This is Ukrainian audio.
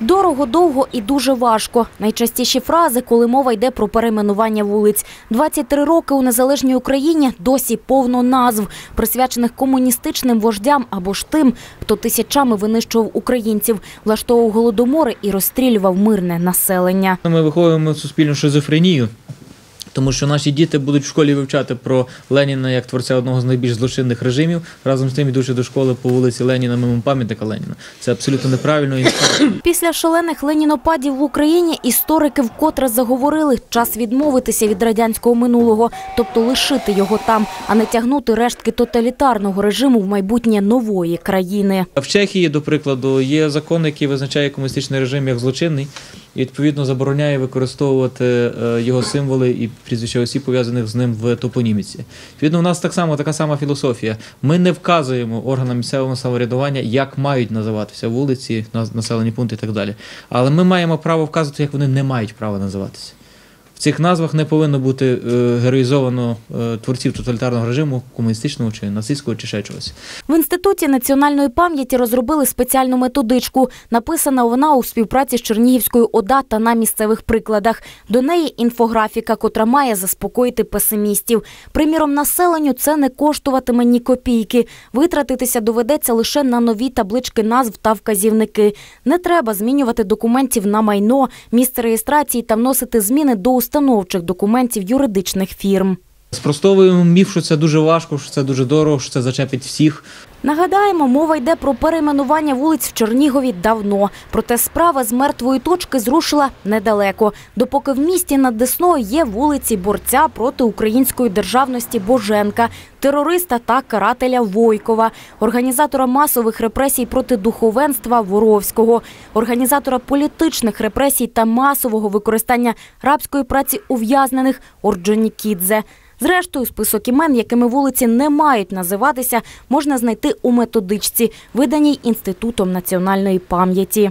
Дорого, довго і дуже важко. Найчастіші фрази, коли мова йде про перейменування вулиць. 23 роки у незалежній Україні досі повно назв, присвячених комуністичним вождям або ж тим, хто тисячами винищував українців, влаштовував голодомори і розстрілював мирне населення. Ми виховуємо суспільну шизофренію, тому що наші діти будуть в школі вивчати про Леніна як творця одного з найбільш злочинних режимів, разом з тим йдучи до школи по вулиці Леніна мимо пам'ятника Леніна. Це абсолютно неправильно і Після шалених ленінопадів в Україні історики вкотре заговорили час відмовитися від радянського минулого, тобто лишити його там, а не тягнути рештки тоталітарного режиму в майбутнє нової країни. В Чехії, до прикладу, є закон, який визначає комуністичний режим як злочинний, і відповідно забороняє використовувати е, його символи і прізвища осіб, пов'язаних з ним в топоніміці. Відповідно, у нас так само така сама філософія. Ми не вказуємо органам місцевого самоврядування, як мають називатися вулиці, населені пункти і так далі. Але ми маємо право вказувати, як вони не мають права називатися. В цих назвах не повинно бути е, героїзовано е, творців тоталітарного режиму, комуністичного чи нацистського, чи ще чогось. В інституті національної пам'яті розробили спеціальну методичку. Написана вона у співпраці з Чернігівською ОДА та на місцевих прикладах. До неї інфографіка, котра має заспокоїти песимістів. Приміром, населенню це не коштуватиме ні копійки. Витратитися доведеться лише на нові таблички назв та вказівники. Не треба змінювати документів на майно, місце реєстрації та вносити зміни до установчих документів юридичних фірм. Спростовуємо міф, що це дуже важко, що це дуже дорого, що це зачепить всіх. Нагадаємо, мова йде про перейменування вулиць в Чернігові давно. Проте справа з мертвої точки зрушила недалеко. Допоки в місті над Десною є вулиці борця проти української державності Боженка, терориста та карателя Войкова, організатора масових репресій проти духовенства Воровського, організатора політичних репресій та масового використання рабської праці ув'язнених Орджонікідзе. Зрештою, список імен, якими вулиці не мають називатися, можна знайти у методичці, виданій Інститутом національної пам'яті.